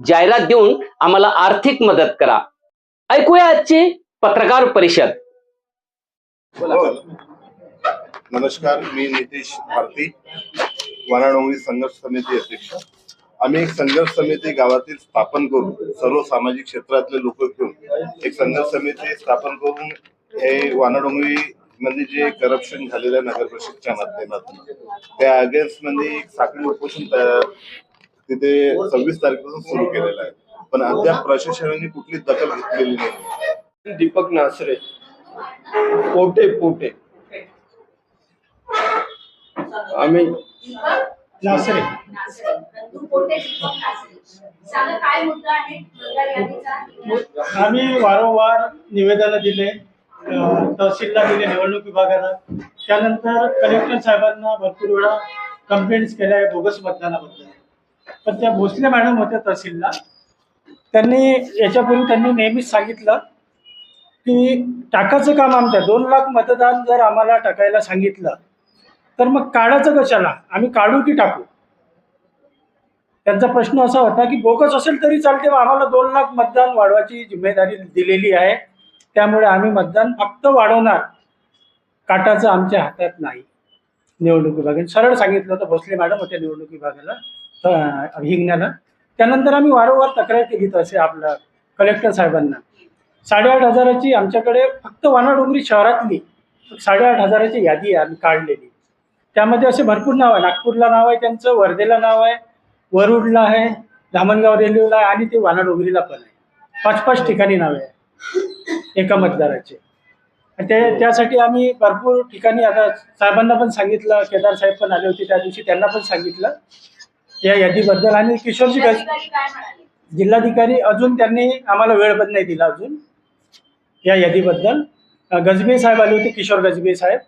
जाहिरात देऊन आम्हाला आर्थिक मदत करा. ऐकूया आजची पत्रकार परिषद. नमस्कार मी नितीश भारती वाराणोंगरी संघर्ष समिती अध्यक्ष. आम्ही एक संघर्ष समिती गावातील स्थापन करून सर्व सामाजिक क्षेत्रातले लोक घेऊन एक संघर्ष समिती स्थापन करून हे वानाडोंगरी मध्ये जे करप्शन झालेलं आहे नगर परिषदच्या माध्यमातून त्या अगेन्स्टमध्ये एक साखळी उपोषण तिथे सव्वीस तारखेपासून सुरू केलेलं आहे. पण अद्याप प्रशासनाने कुठली दखल घेतलेली नाही. दीपक नासरे. पोटे पोटे. आम्ही नासरे. तू कोठे दीपक नासरे सांगा काय मुद्दा आहे मतदार यादीचा आम्ही वारंवार निवेदनं दिले तहसीलला दिले निवडणूक विभागाला त्यानंतर कलेक्टर साहेबांना भरपूर वेळा कंप्लेंट्स केल्या आहे बोगस मतदानाबद्दल. पण त्या भोसले मॅडम होत्या तहसीलला. त्यांनी याच्यापूर्वी त्यांनी नेहमीच सांगितलं की टाकाचं काम आमच्या दोन लाख मतदान जर आम्हाला टाकायला सांगितलं तर मग काढायचं कशाला? आम्ही काढू की टाकू? त्यांचा प्रश्न असा होता की बोगस असेल तरी चालते आम्हाला दोन लाख मतदान वाढवायची जिम्मेदारी दिलेली आहे. त्यामुळे आम्ही मतदान फक्त वाढवणार. काटाचं आमच्या हातात नाही. निवडणूक विभागाने सरळ सांगितलं होतं भोसले मॅडम होत्या निवडणूक विभागाला. हिंगण्याला त्यानंतर आम्ही वारंवार तक्रार केली तसे आपल्या कलेक्टर साहेबांना. साडेआठ हजाराची आमच्याकडे फक्त वानाडोंगरी शहरातली साडेआठ हजाराची यादी आहे आम्ही काढलेली. त्यामध्ये असे भरपूर नाव आहे. नागपूरला नाव आहे त्यांचं वर्धेला नाव आहे वरुडला आहे धामणगाव रेल्वेला आहे आणि ते वानाडोंगरीला पण आहे. पाच पाच ठिकाणी नावे आहे एका मतदाराचे. ते त्यासाठी आम्ही भरपूर ठिकाणी आता साहेबांना पण सांगितलं केदार साहेब पण आले होते त्या दिवशी त्यांना पण सांगितलं. या यादीबद्दल आणि किशोरजी गज जिल्हाधिकारी अजून त्यांनी आम्हाला वेळ पण नाही दिला अजून. या यादीबद्दल. गजबे साहेब आले होते किशोर गजबे साहेब.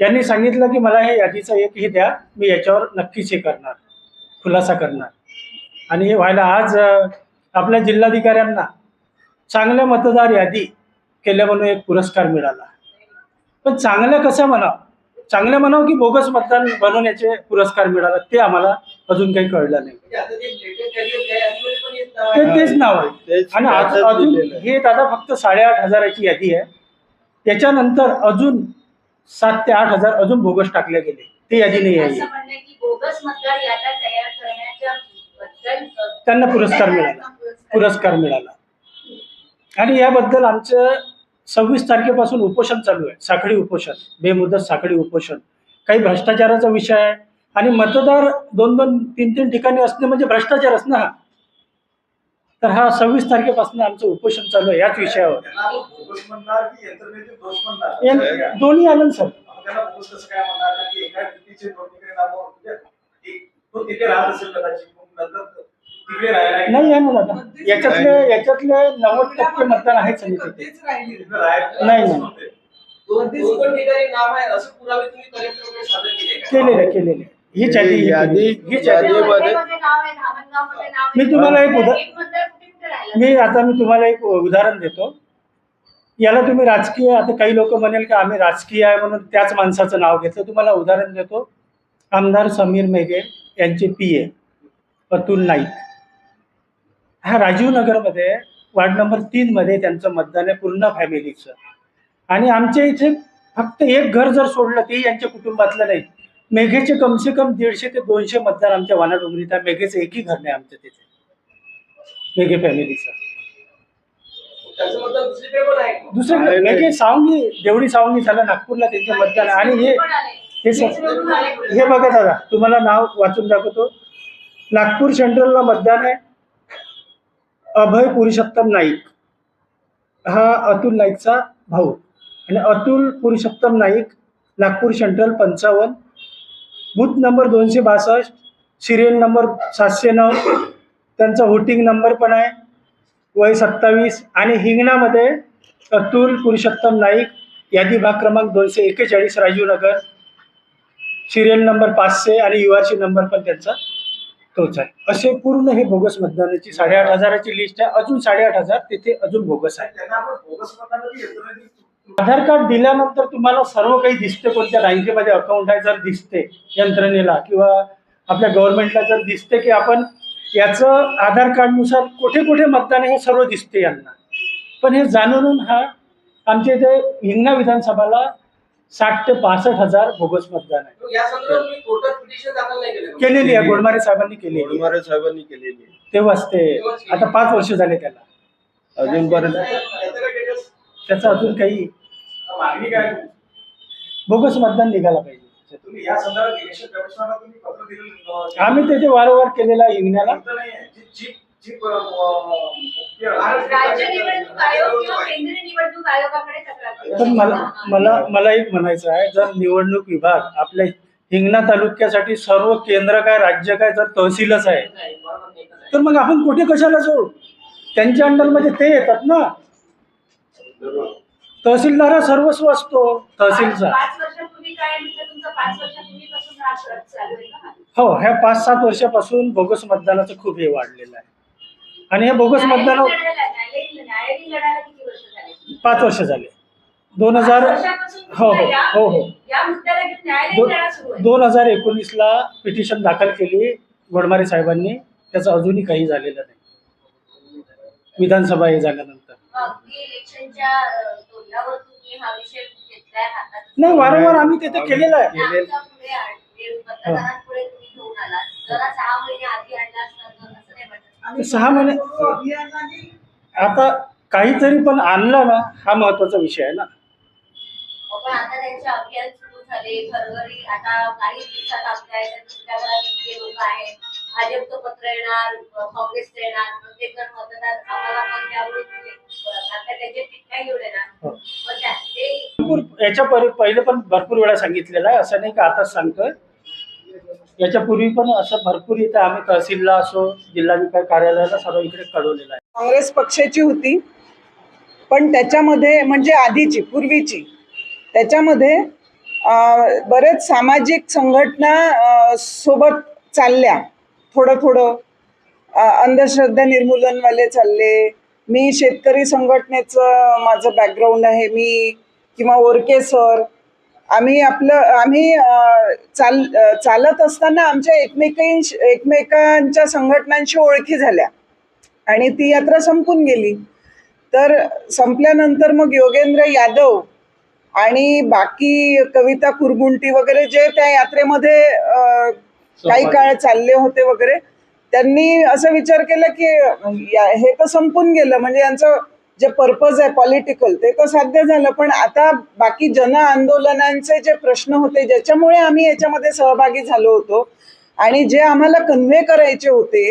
यांनी सांगितलं की मला हे यादीचं एक हे द्या मी याच्यावर नक्कीच हे करणार खुलासा करणार. आणि हे व्हायला आज आपल्या जिल्हाधिकाऱ्यांना चांगल्या मतदार यादी केल्या म्हणून एक पुरस्कार मिळाला. पण चांगलं कसं म्हणावं? चांगलं म्हणावं की बोगस मतदान बनवण्याचे पुरस्कार मिळाला ते आम्हाला अजून काही कळलं नाही. ते तेच नाव आहे. आणि अजून. हे दादा फक्त साडेआठ हजाराची यादी आहे. त्याच्यानंतर अजून सात ते आठ हजार अजून बोगस टाकले गेले. ते यादी नाही आहे. असं म्हणणं आहे की बोगस मतदार याद्या तयार करण्याच्या बद्दल अ, त्यांना पुरस्कार मिळाला. पुरस्कार. पुरस्कार मिळाला. आणि याबद्दल आमचं सव्वीस तारखेपासून उपोषण चालू आहे. साखळी उपोषण बेमुदत साखळी उपोषण. काही भ्रष्टाचाराचा विषय आहे आणि मतदार दोन दोन तीन तीन ठिकाणी असणे म्हणजे भ्रष्टाचारच ना हा. तर हा सव्वीस तारखेपासून आमचं उपोषण चालू आहे याच विषयावर. दोन्ही आलं ना सर. नाही आहे ना दादा याच्यातले याच्यातले नव्वद टक्के मतदान आहेच नाही नाही. केलेले केलेले. यादी ही यादी- केलेली. हीच यादी यादीमध्ये-. मी तुम्हाला एक उदा- मी आता मी तुम्हाला एक उदाहरण देतो. याला तुम्ही राजकीय आता काही लोक म्हणेल की आम्ही राजकीय आहे म्हणून त्याच माणसाचं नाव घेतलं. तुम्हाला उदाहरण देतो. आमदार समीर मेघे यांचे पी ए अतुल नाईक. हा राजीव नगरमध्ये वार्ड नंबर तीनमध्ये त्यांचं मतदान आहे पूर्ण फॅमिलीचं आणि आमच्या इथे फक्त एक घर जर सोडलं ते यांच्या कुटुंबातलं नाही. मेघेचे कमसे कम दीडशे ते दोनशे मतदार आमच्या वानाडोंगरीत आहे मेघेचं एकही घर नाही आमच्या तिथे मेघे फॅमिलीचं दुसरं मेघे सावंगी देवडी सावंगी झालं नागपूरला त्यांचे मतदान आहे. आणि हे. हे. हे बघा दादा तुम्हाला नाव वाचून दाखवतो नागपूर सेंट्रलला मतदान आहे अभय पुरुषोत्तम नाईक हा अतुल नाईकचा भाऊ आणि अतुल पुरुषोत्तम नाईक नागपूर सेंट्रल पंचावन्न बूथ नंबर दोनशे बासष्ट सिरियल नंबर सातशे नऊ त्यांचा व्होटिंग नंबर पण आहे. वय सत्तावीस आणि हिंगणामध्ये अतुल पुरुषोत्तम नाईक यादी भाग क्रमांक दोनशे एक्केचाळीस राजीव नगर सिरियल नंबर पाचशे आणि यू आर सी नंबर पण त्यांचा तोच आहे. असे पूर्ण हे बोगस मतदानाची साडेआठ हजाराची लिस्ट आहे. अजून साडेआठ हजार तिथे अजून बोगस आहे. आधार कार्ड दिल्यानंतर तुम्हाला सर्व काही दिसते. कोणत्या बँकेमध्ये अकाउंट आहे जर दिसते यंत्रणेला किंवा आपल्या गव्हर्नमेंटला जर दिसते की आपण याचं आधार कार्डनुसार कुठे कुठे मतदान आहे हे सर्व दिसते यांना. पण हे जाणून हा आमच्या इथे हिंगणा विधानसभाला साठ ते पासष्ट हजार बोगस मतदान आहे. या संदर्भात मी कोर्टात पिटिशन दाखल नाही केलं केलेली आहे गोडमारे साहेबांनी आहे. गोडमारे साहेबांनी केलेली. तेव्हाच ते आता पाच वर्ष झाले त्याला. अजूनपर्यंत त्याचं अजून काही मागणी काय बोगस मतदान निघाला पाहिजे. तुम्ही या संदर्भात इलेक्शन कमिशनरला तुम्ही पत्र दिलेलं आम्ही त्याचे वारंवार केलेला राज्य निवडणूक आयोग किंवा केंद्रीय निवडणूक आयोगाकडे तक्रार करू. पण मला मला मला एक म्हणायचं आहे जर निवडणूक विभाग आपल्या हिंगणा तालुक्यासाठी सर्व केंद्र काय राज्य काय जर तहसीलच आहे. तर मग आपण कुठे कशाला जाऊ त्यांच्या अंडरमध्ये ते येतात ना. तहसीलदार हा सर्वस्व असतो तहसीलचा पाच वर्षापूर्वी काय म्हणजे तुमचं? पाच वर्षापूर्वीपासून हा ट्रक चालू आहे का? हो ह्या पाच सात वर्षापासून बोगस मतदानाचं खूप हे वाढलेलं आहे. आणि हे बोगस मतदान न्यायालयीन लढायला न्यायालयीन न्यायालयीन लढायला किती वर्ष झाले? पाच वर्ष झाले. दोन हजार वर्षापासून हो हो या- हो हो. या मुद्द्याला घेऊन न्यायालयीन लढा सुरू दो- आहे? दोन हजार एकोणीसला पिटिशन दाखल केली वडमारे साहेबांनी. त्याचं अजूनही काही झालेलं नाही. विधानसभा हे झाल्यानंतर. हा नाही वारंवार आम्ही तिथे केलेलं आहे. सहा महिने आता काहीतरी पण आणलं ना हा महत्त्वाचा विषय आहे ना. पण आता त्यांचे अभियान सुरू झाले घरोघरी आता काही दिवसात आपल्या भाजपचं पत्र येणार काँग्रेसचं येणार प्रत्येक जण मतदार आम्हाला आता त्याचे घेऊन येणार हो. मग त्या ते भरपूर याच्या परि- पहिले पण भरपूर वेळा सांगितलेलं आहे. असं नाही का आताच सांगतोय. याच्यापूर्वी पण असं भरपूर इथं आम्ही तहसीलला असो जिल्हाधिकारी कार्यालयाला सर्व इकडे कळवलेलं आहे. काँग्रेस पक्षाची होती पण त्याच्यामध्ये म्हणजे आधीची पूर्वीची. त्याच्यामध्ये बरेच सामाजिक संघटना सोबत चालल्या. थोडं थोडं अंधश्रद्धा निर्मूलनवाले चालले. मी शेतकरी संघटनेचं माझं बॅकग्राऊंड आहे मी किंवा ओरके सर. आम्ही आपलं आम्ही चाल चालत असताना आमच्या एकमेकांशी एकमेकांच्या संघटनांशी ओळखी झाल्या. आणि ती यात्रा संपून गेली. तर संपल्यानंतर मग योगेंद्र यादव आणि बाकी कविता कुरगुंटी वगैरे जे त्या यात्रेमध्ये काही काळ चालले होते वगैरे त्यांनी असं विचार केला की हे तर संपून गेलं म्हणजे यांचं जे पर्पज आहे पॉलिटिकल ते तर साध्य झालं. पण आता बाकी जन आंदोलनांचे जे प्रश्न होते ज्याच्यामुळे आम्ही याच्यामध्ये सहभागी झालो होतो आणि जे आम्हाला कन्व्हे करायचे होते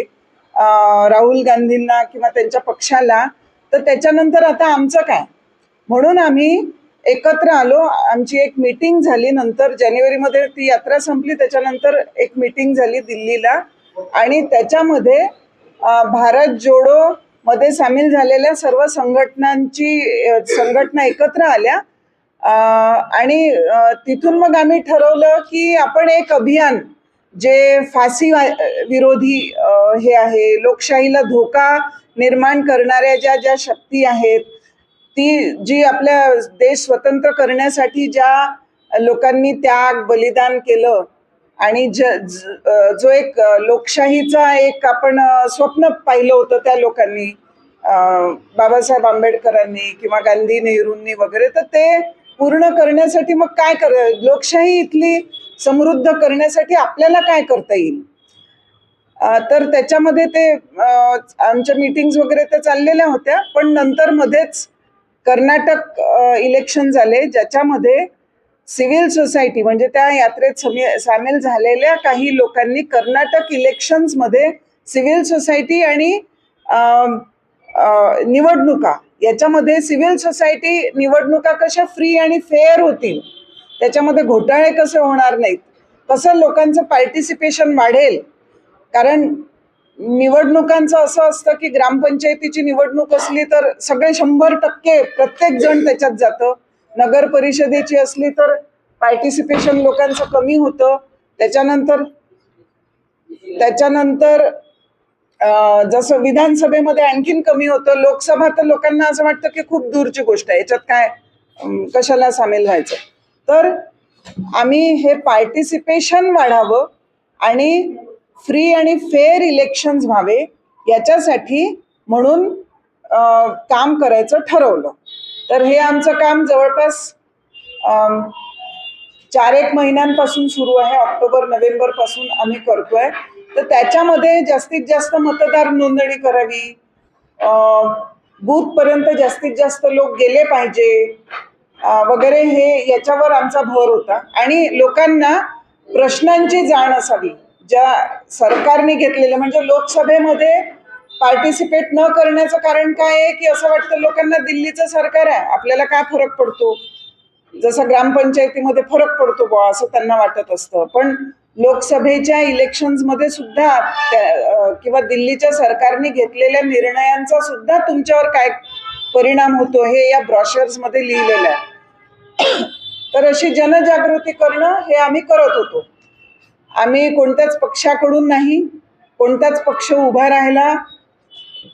राहुल गांधींना किंवा त्यांच्या पक्षाला तर त्याच्यानंतर आता आमचं काय? म्हणून आम्ही एकत्र आलो. आमची एक मीटिंग झाली नंतर. जानेवारीमध्ये ती यात्रा संपली. त्याच्यानंतर एक मीटिंग झाली दिल्लीला. आणि त्याच्यामध्ये भारत जोडो मध्ये सामील झालेल्या सर्व संघटनांची संघटना एकत्र आल्या. आणि तिथून मग आम्ही ठरवलं की आपण एक अभियान जे फाशी वा- विरोधी हे आहे लोकशाहीला धोका निर्माण करणाऱ्या ज्या ज्या शक्ती आहेत ती जी आपल्या देश स्वतंत्र करण्यासाठी ज्या लोकांनी त्याग बलिदान केलं आणि ज ज- जो एक लोकशाहीचा एक आपण स्वप्न पाहिलं होतं त्या लोकांनी बाबासाहेब आंबेडकरांनी किंवा गांधी नेहरूंनी वगैरे तर ते पूर्ण करण्यासाठी मग काय कर लोकशाही इथली समृद्ध करण्यासाठी आपल्याला काय करता येईल? तर त्याच्यामध्ये ते आमच्या मीटिंग्स वगैरे तर चाललेल्या होत्या पण नंतर मध्येच कर्नाटक इलेक्शन झाले ज्याच्यामध्ये सिव्हिल सोसायटी म्हणजे त्या यात्रेत समी- सामील झालेल्या काही लोकांनी कर्नाटक इलेक्शन्समध्ये सिव्हिल सोसायटी आणि निवडणुका याच्यामध्ये सिव्हिल सोसायटी निवडणुका कशा फ्री आणि फेअर होतील त्याच्यामध्ये घोटाळे कसे होणार नाहीत कसं लोकांचं पार्टिसिपेशन वाढेल कारण निवडणुकांचं असं असतं की ग्रामपंचायतीची निवडणूक असली तर सगळे शंभर टक्के प्रत्येक जण त्याच्यात जातं. नगर परिषदेची असली तर पार्टिसिपेशन लोकांचं कमी होतं. त्याच्यानंतर त्याच्यानंतर जसं विधानसभेमध्ये आणखीन कमी होतं. लोकसभा तर लोकांना असं वाटतं की खूप दूरची गोष्ट आहे. याच्यात काय कशाला सामील व्हायचं? तर आम्ही हे पार्टिसिपेशन वाढावं आणि फ्री आणि फेअर इलेक्शन्स व्हावे याच्यासाठी म्हणून काम करायचं ठरवलं. तर हे आमचं काम जवळपास चार एक महिन्यांपासून सुरू आहे. ऑक्टोबर नोव्हेंबरपासून आम्ही करतोय. तर त्याच्यामध्ये जास्तीत जास्त मतदार नोंदणी करावी. बूथपर्यंत जास्तीत जास्त लोक गेले पाहिजे वगैरे हे याच्यावर आमचा भर होता. आणि लोकांना प्रश्नांची जाण असावी. ज्या सरकारने घेतलेल्या म्हणजे लोकसभेमध्ये पार्टिसिपेट न करण्याचं कारण काय आहे की असं वाटतं लोकांना दिल्लीचं सरकार आहे आपल्याला काय फरक पडतो? जसं ग्रामपंचायतीमध्ये फरक पडतो बुवा असं त्यांना वाटत असतं. पण लोकसभेच्या इलेक्शन्समध्ये सुद्धा किंवा दिल्लीच्या सरकारने घेतलेल्या निर्णयांचा सुद्धा तुमच्यावर काय परिणाम होतो हे या ब्रॉशर्समध्ये लिहिलेलं आहे. तर अशी जनजागृती करणं हे आम्ही करत होतो. आम्ही कोणत्याच पक्षाकडून नाही कोणताच पक्ष उभा राहिला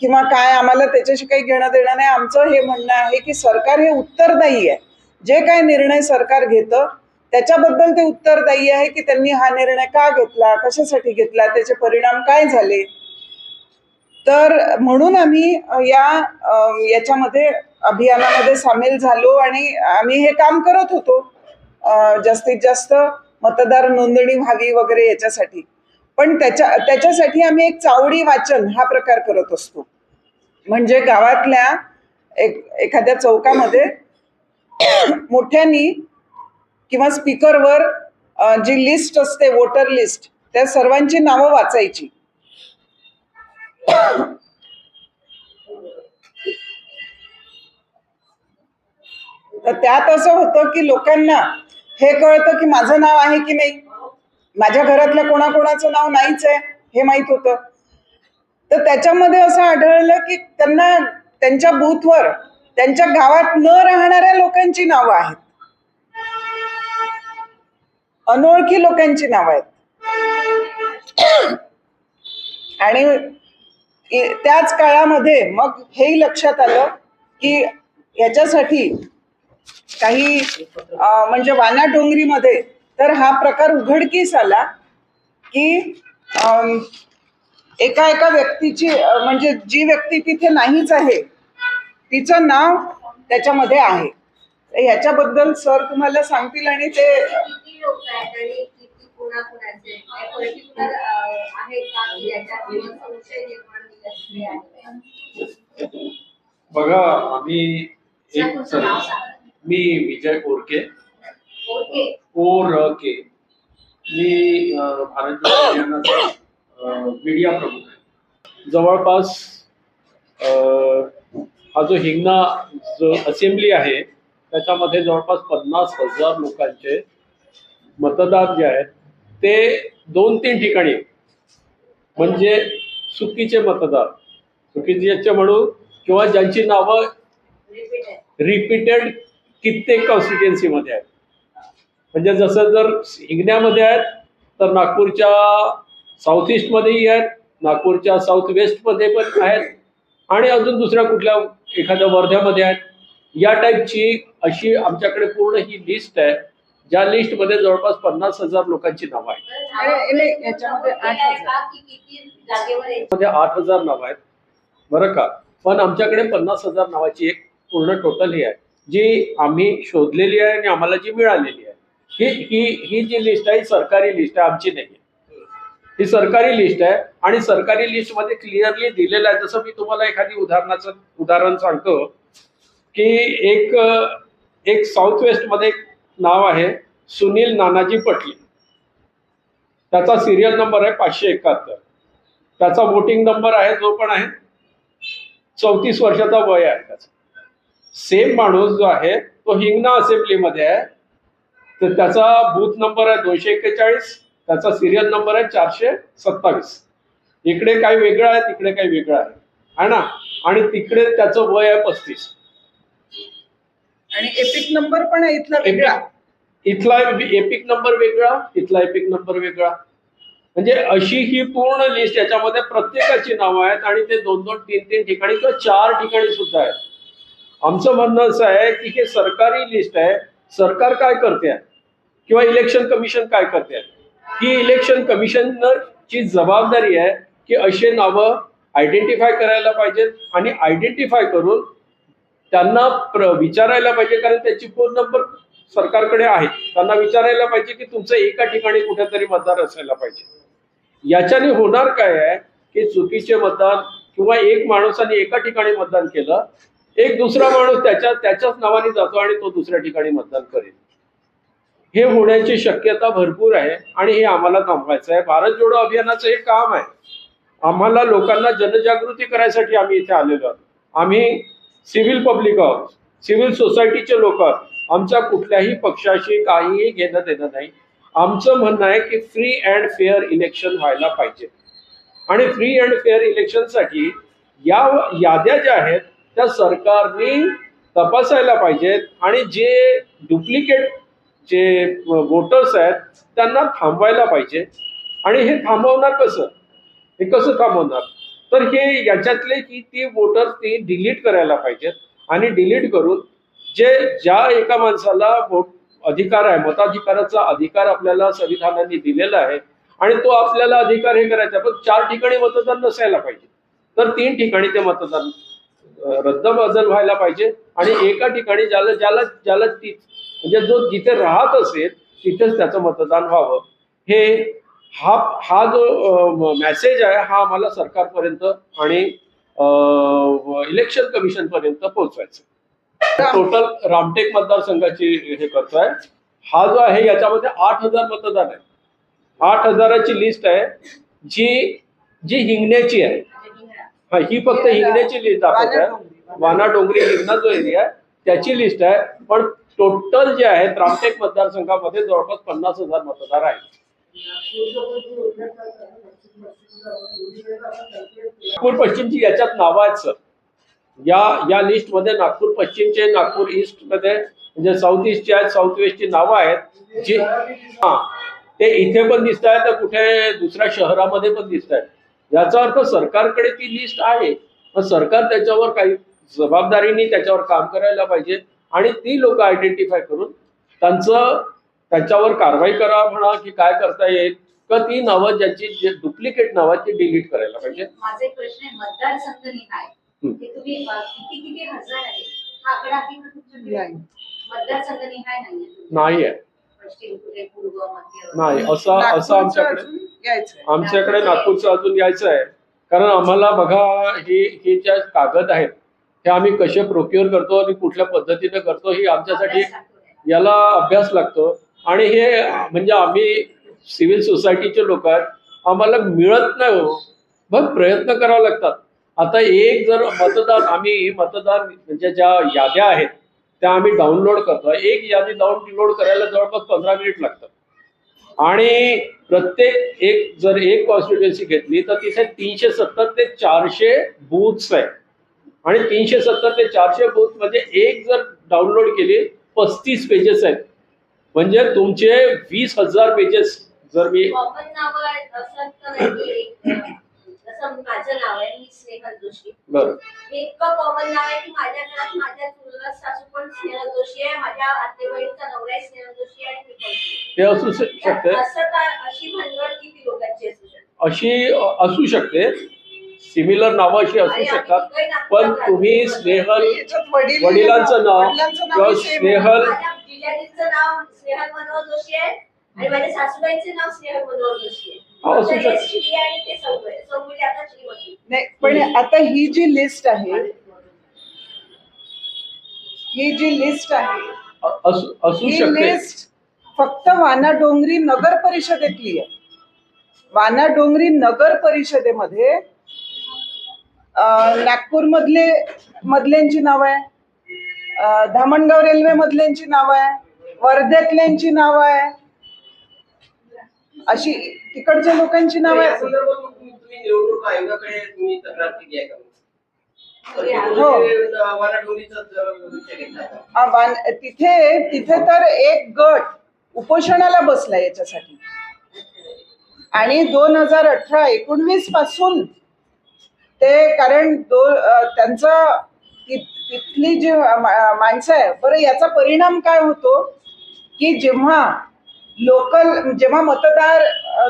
किंवा काय आम्हाला त्याच्याशी काही घेणं देणं नाही. आमचं हे म्हणणं आहे की सरकार हे उत्तरदायी आहे. जे काय निर्णय सरकार घेतं त्याच्याबद्दल ते उत्तरदायी आहे की त्यांनी हा निर्णय का घेतला कशासाठी घेतला त्याचे परिणाम काय झाले? तर म्हणून आम्ही या याच्यामध्ये अभियानामध्ये सामील झालो आणि आम्ही हे काम करत होतो. जास्तीत जास्त मतदार नोंदणी व्हावी वगैरे याच्यासाठी. पण त्याच्या त्याच्यासाठी आम्ही एक चावडी वाचन हा प्रकार करत असतो. म्हणजे गावातल्या एक एखाद्या चौकामध्ये मोठ्यानी किंवा स्पीकरवर जी लिस्ट असते वोटर लिस्ट त्या सर्वांची नावं वाचायची. तर त्यात असं होतं की लोकांना हे कळतं की माझं नाव आहे की नाही? माझ्या घरातल्या कोणाकोणाचं नाव नाहीच आहे हे माहीत होतं. तर त्याच्यामध्ये असं आढळलं की त्यांना त्यांच्या बूथवर त्यांच्या गावात न राहणाऱ्या लोकांची नावं आहेत. अनोळखी लोकांची नावं आहेत. आणि त्याच काळामध्ये मग हेही लक्षात आलं की याच्यासाठी काही म्हणजे वाना डोंगरीमध्ये तर हा प्रकार उघडकीस आला की एका एका व्यक्तीची म्हणजे जी व्यक्ती तिथे नाहीच आहे तिचं नाव त्याच्यामध्ये आहे. याच्याबद्दल सर तुम्हाला सांगतील आणि ते बघा आम्ही एक मी विजय कोरके. ओके ओ र के मी अं, भारत हरियाणाचा अं, मीडिया प्रमुख आहे. जवळपास हा जो हिंगणा जो असेंब्ली आहे त्याच्यामध्ये जवळपास पन्नास हजार लोकांचे मतदार जे आहेत ते दोन तीन ठिकाणी म्हणजे चुकीचे मतदार चुकीचे म्हणू किंवा ज्यांची नावं रिपीटेड कित्येक कॉन्स्टिट्युएन्सीमध्ये आहेत. म्हणजे जसं जर हिंगण्यामध्ये आहेत तर नागपूरच्या साऊथ ईस्टमध्येही आहेत नागपूरच्या साऊथ वेस्टमध्ये पण आहेत आणि अजून दुसऱ्या कुठल्या एखाद्या वर्ध्यामध्ये आहेत. या टाईपची अशी आमच्याकडे पूर्ण ही लिस्ट आहे. ज्या लिस्टमध्ये जवळपास पन्नास हजार लोकांची नावं आहेत. याच्यामध्ये आठ हजार. नावं आहेत. बरं का? पण आमच्याकडे पन्नास हजार नावाची एक पूर्ण टोटल ही आहे. जी आम्ही शोधलेली आहे आणि आम्हाला जी मिळालेली आहे ही ही ही जी लिस्ट आहे ही सरकारी लिस्ट आहे आमची नाही आहे. ही सरकारी लिस्ट आहे आणि सरकारी लिस्टमध्ये क्लिअरली दिलेलं आहे. जसं मी तुम्हाला एखादी उदाहरणाचं उदाहरण सांगतो की एक एक साऊथ वेस्टमध्ये नाव आहे सुनील नानाजी पटले. त्याचा सिरियल नंबर आहे पाचशे एकाहत्तर. त्याचा वोटिंग नंबर आहे जो पण आहे चौतीस वर्षाचा वय आहे त्याचा. सेम माणूस जो आहे तो हिंगणा असेंब्लीमध्ये आहे. तर त्याचा बूथ नंबर आहे दोनशे एक्केचाळीस त्याचा सिरियल नंबर आहे चारशे सत्तावीस. इकडे काही वेगळं आहे तिकडे काही वेगळं आहे. है ना? आणि तिकडे त्याचं वय आहे पस्तीस. आणि एपिक नंबर पण आहे इथला वेगळा. इथला एपिक नंबर वेगळा इथला एपिक नंबर वेगळा. म्हणजे अशी ही पूर्ण लिस्ट याच्यामध्ये प्रत्येकाची नावं आहेत आणि ते दोन दोन तीन तीन ठिकाणी किंवा चार ठिकाणी सुद्धा आहेत. आमचं म्हणणं असं आहे की हे सरकारी लिस्ट आहे. सरकार काय करते? आहे किंवा इलेक्शन कमिशन काय करते? आहे ही इलेक्शन कमिशनची जबाबदारी आहे की असे नावं आयडेंटिफाय करायला पाहिजेत आणि आयडेंटिफाय करून त्यांना प्र विचारायला पाहिजे कारण त्याची फोन नंबर सरकारकडे आहे. त्यांना विचारायला पाहिजे की तुमचं एका ठिकाणी कुठेतरी मतदार असायला पाहिजे. याच्याने होणार काय आहे की चुकीचे मतदान किंवा एक माणसाने एका ठिकाणी मतदान केलं एक दुसरा माणूस त्याच्या त्याच्याच नावाने जातो आणि तो दुसऱ्या ठिकाणी मतदान करेल. हे होण्याची शक्यता भरपूर आहे आणि हे आम्हाला थांबवायचं आहे. भारत जोडो अभियानाचं एक काम आहे. आम्हाला लोकांना जनजागृती करायसाठी आम्ही इथे आलेलो आहोत. आम्ही सिव्हिल पब्लिक आहोत. सिव्हिल सोसायटीचे लोक आहोत. आमच्या कुठल्याही पक्षाशी काहीही घेणं देणं नाही. आमचं म्हणणं आहे की फ्री अँड फेअर इलेक्शन व्हायला पाहिजे. आणि फ्री अँड फेअर इलेक्शनसाठी या याद्या ज्या आहेत त्या सरकारने तपासायला पाहिजेत आणि जे डुप्लिकेट जे वोटर्स आहेत त्यांना थांबवायला पाहिजे. आणि हे थांबवणार कसं? हे कसं थांबवणार? तर हे याच्यातले की ती वोटर्स ती डिलीट करायला पाहिजेत आणि डिलीट करून जे ज्या एका माणसाला वोट अधिकार आहे मताधिकाराचा अधिकार आपल्याला संविधानाने दिलेला आहे आणि तो आपल्याला अधिकार हे करायचा आहे. पण चार ठिकाणी मतदान नसायला पाहिजे. तर तीन ठिकाणी ते मतदान अं, रद्द व्हायला पाहिजे आणि एका ठिकाणी ज्याला ज्याला ज्याला ती म्हणजे जो जिथे राहत असेल तिथेच त्याचं मतदान व्हावं. हे हा हा जो मेसेज आहे हा आम्हाला सरकारपर्यंत आणि इलेक्शन कमिशन पर्यंत पोहोचवायचा टोटल रामटेक मतदारसंघाची हे करतोय. हा जो आहे याच्यामध्ये आठ हजार मतदान आहे. आठ हजाराची लिस्ट आहे. जी जी हिंगण्याची आहे. हा ही फक्त हिंगण्याची लिस्ट दाखवत आहे. वाना डोंगरी हिंगणा जो एरिया आहे त्याची लिस्ट आहे. पण टोटल जे आहेत रामटेक मतदारसंघामध्ये जवळपास पन्नास हजार मतदार आहेत. नागपूर पश्चिमची याच्यात नावं आहेत सर या या लिस्टमध्ये नागपूर पश्चिमचे नागपूर ईस्टमध्ये म्हणजे साऊथ ईस्टचे आहेत साऊथ वेस्टची नावं आहेत. जी हा ते इथे पण दिसत आहेत तर कुठे दुसऱ्या शहरामध्ये पण दिसत आहेत याचा अर्थ सरकारकडे ती लिस्ट आहे. मग सरकार त्याच्यावर काही जबाबदारीने त्याच्यावर काम करायला पाहिजे आणि ती लोक आयडेंटिफाय करून त्यांचं त्याच्यावर कारवाई करा म्हणा की काय करता येईल का ती नावं ज्याची जे डुप्लिकेट नावं ती डिलीट करायला पाहिजे. माझा एक प्रश्न आहे मतदारसंघ निहाय हं. ते तुम्ही अ, किती किती हजार आहे? हा आकडा. मतदारसंघ नाहीये नाही आहे. नाही असं असं नागपूरचं आमच्याकडे. आमच्याकडे नागपूरचं अजून यायचं आहे कारण आम्हाला बघा हे हे ज्या कागद आहेत हे आम्ही कसे प्रोक्युअर करतो आणि कुठल्या पद्धतीने करतो ही आमच्यासाठी. याला अभ्यास लागतो आणि हे म्हणजे आम्ही सिव्हिल सोसायटीचे लोक आहेत आम्हाला मिळत नाही हो मग प्रयत्न करावे लागतात आता एक जर मतदान आम्ही मतदान म्हणजे ज्या याद्या आहेत त्या आम्ही डाउनलोड करतो एक यादी डाउनलोड करायला जवळपास पंधरा मिनिट लागतात. आणि प्रत्येक एक जर एक कॉन्स्टिट्युएन्सी घेतली तर तिथे तीनशे सत्तर ते चारशे बूथ्स आहेत. आणि तीनशे सत्तर ते चारशे बूथ म्हणजे एक जर डाउनलोड केली पस्तीस पेजेस आहेत. म्हणजे तुमचे वीस हजार पेजेस जर मी माझं नाव आहे मी स्नेहल जोशी. बरं. हे इतकं कॉमन नाव आहे की माझ्या घरात माझ्या चुलत सासू पण स्नेहल जोशी आहे माझ्या आतेबहिणीचा नवरा आहे स्नेहल जोशी आहे आणि मी पण. जोशी. ते असू श- शकते. असं काय अशी भानगड किती लोकांची असू शकते? अशी अ, असू शकते. सिमिलर नावं अशी असू शकतात. पण तुम्ही स्नेहल याच्यात वडील वडिलांचं नाव वडिलांचं नाव किंवा. स्नेहल माझ्या जिजाजींचं नाव स्नेहल मनोहर जोशी आहे आणि माझ्या सासूबाईंचे नाव स्नेहल मनोहर जोशी आहे. असू हे शकतं. श्री आणि ते सौ आहे सौ आता श्रीमती नाही पण आता ही जी लिस्ट आहे ही जी लिस्ट आहे अ- असू असू ही शकते. लिस्ट फक्त वाना डोंगरी नगर परिषदेतली आहे. वाना डोंगरी नगर परिषदेमध्ये नागपूर मधले मधल्यांची नाव आहे. अं, धामणगाव रेल्वे मधल्यांची नाव आहे. वर्ध्यातल्यांची नाव आहे. अशी तिकडच्या लोकांची नाव या आहे संदर्भात तुम्ही निवडणूक आयोगाकडे तुम्ही तक्रार केली आहे का? हो. तिथे तिथे तर एक गट उपोषणाला बसला याच्यासाठी. आणि दोन हजार अठरा एकोणवीसपासून ते कारण दो अ, त्यांचं ति- तिथली जी मा- माणसं आहे बरं याचा परिणाम काय होतो? की जेव्हा लोकल जेव्हा मतदार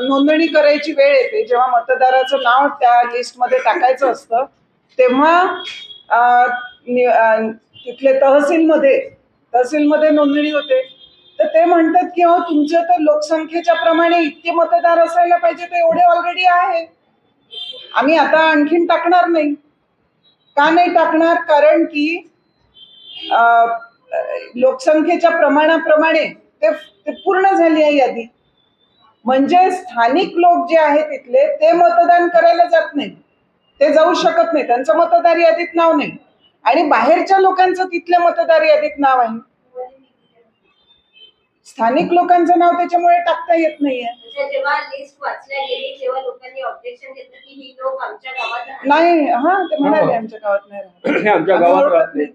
नोंदणी करायची वेळ येते जेव्हा मतदाराचं नाव त्या लिस्टमध्ये टाकायचं असतं तेव्हा तिथले तहसीलमध्ये तहसीलमध्ये नोंदणी होते. तर ते म्हणतात की अहो तुमच्या तर लोकसंख्येच्या प्रमाणे इतके मतदार असायला पाहिजे ते एवढे ऑलरेडी आहे. आम्ही आता आणखीन टाकणार नाही. का नाही टाकणार? कारण की लोकसंख्येच्या प्रमाणाप्रमाणे ते ते पूर्ण झाली आहे यादी. म्हणजे स्थानिक लोक जे आहेत तिथले ते मतदान करायला जात नाही ते जाऊ शकत नाही त्यांचं मतदार यादीत नाव नाही. आणि बाहेरच्या लोकांचं तिथल्या मतदार यादीत नाव आहे. स्थानिक लोकांचं नाव त्याच्यामुळे टाकता येत नाहीये. म्हणजे जेव्हा लिस्ट वाचल्या गेली तेव्हा लोकांनी ऑब्जेक्शन घेतलं की ही लोक आमच्या गावात राहतात. नाही हा ते म्हणाले. आमच्या गावात नाही राहत. हे आमच्या आम्ही गावात ओळखत राहत नाही.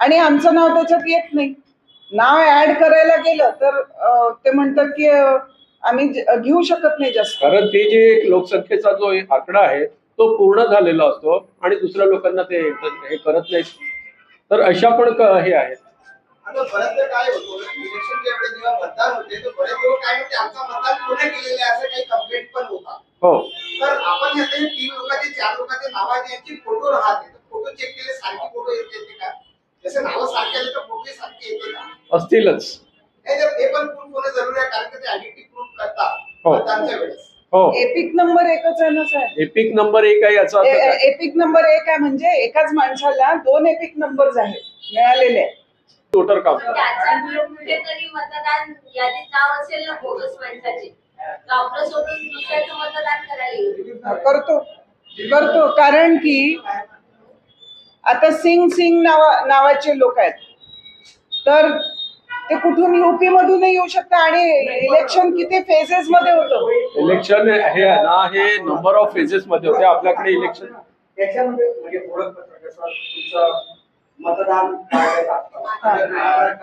आणि आमचं नाव त्याच्यात येत नाही. नाव ऍड करायला गेलं तर ते म्हणतात की आम्ही घेऊ शकत नाही जास्त. कारण ते जे एक लोकसंख्येचा जो एक आकडा आहे तो पूर्ण झालेला असतो आणि दुसऱ्या लोकांना ते हे करत नाहीत. तर अशा पण क- हे आहेत. आता बऱ्याचदा काय होतं इलेक्शनच्या वेळेस जेव्हा मतदान होते तर बरेच लोक काय म्हणते आमचा मतदान पूर्ण केलेले आहे असं काही कंप्लेंट पण होता. हो. तर आपण तीन लोकांचे चार लोकांचे नाव फोटो राहते. फोटो चेक केले सारखी फोटो येते का? जसे नावं सारखे आले तर फोटो सारखे येते का असतीलच हो. हो. एपिक नंबर एकच आहे ना साहेब? एपिक नंबर एक आहे याचा अर्थ काय? एपिक नंबर एक आहे म्हणजे एकाच माणसाला दोन एपिक नंबर्स आहेत मिळालेले आहेत. वोटर काम त्याच्या कुठेतरी मतदान यादीत नाव असेल ना बोगस माणसाचे. तर आपलं सोडून दुसऱ्याचं मतदान करायला येईल. करतो. करतो. कारण की आता सिंग सिंग नावा नावाचे लोक आहेत. तर ते कुठून युपी मधूनही येऊ शकतात आणि इलेक्शन किती फेजेस मध्ये होतं? इलेक्शन हे आहे ना हे नंबर ऑफ फेजेस मध्ये होते. आपल्याकडे इलेक्शन म्हणजे मतदान हा.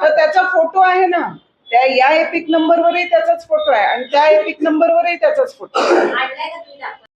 तर त्याचा फोटो आहे ना. त्या या एपिक नंबरवरही त्याचाच फोटो आहे. आणि त्या एपिक नंबरवरही त्याचाच फोटो आहे.